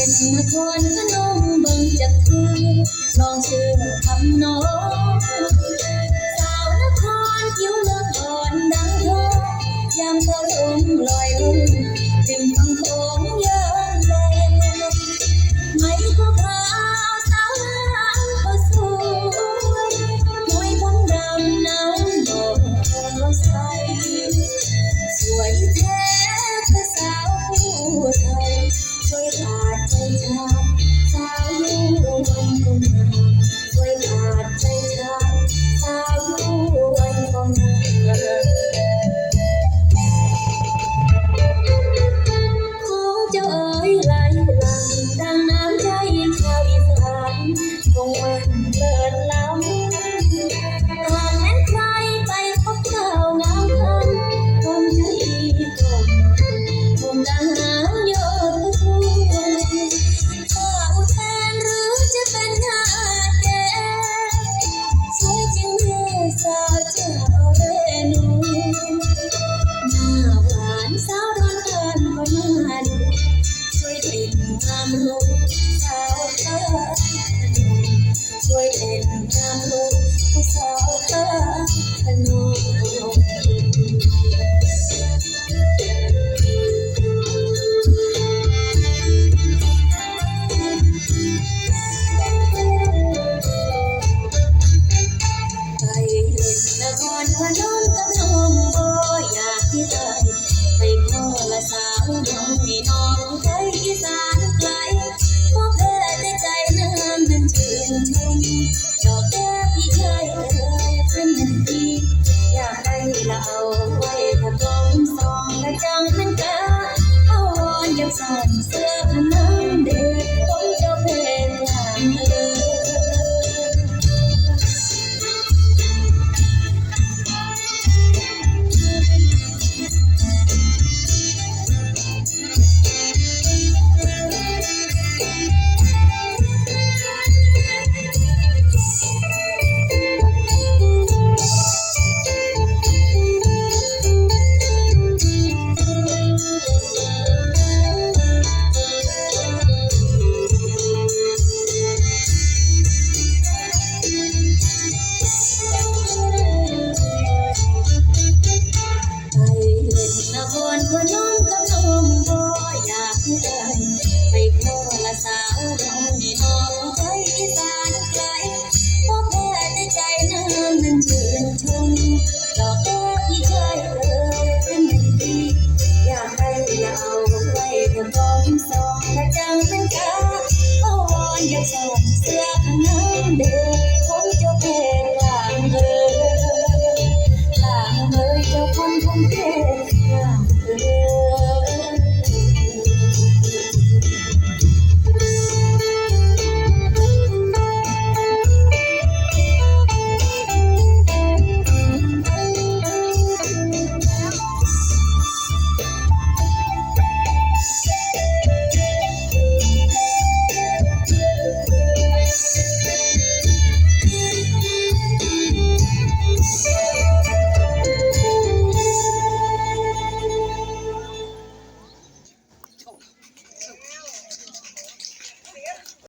เป็นคนพนมเบิ่งจะกเอลองเชื่อคำน้อง เลิศลำหากแม้ใครไปพบเธองามเพิ่นคงจะอีกคน ano, ละเอาไว้ถ้ากลมสองและจังมันเกะเอาวอนยับสั่นเสื้อผ้า เสื้อ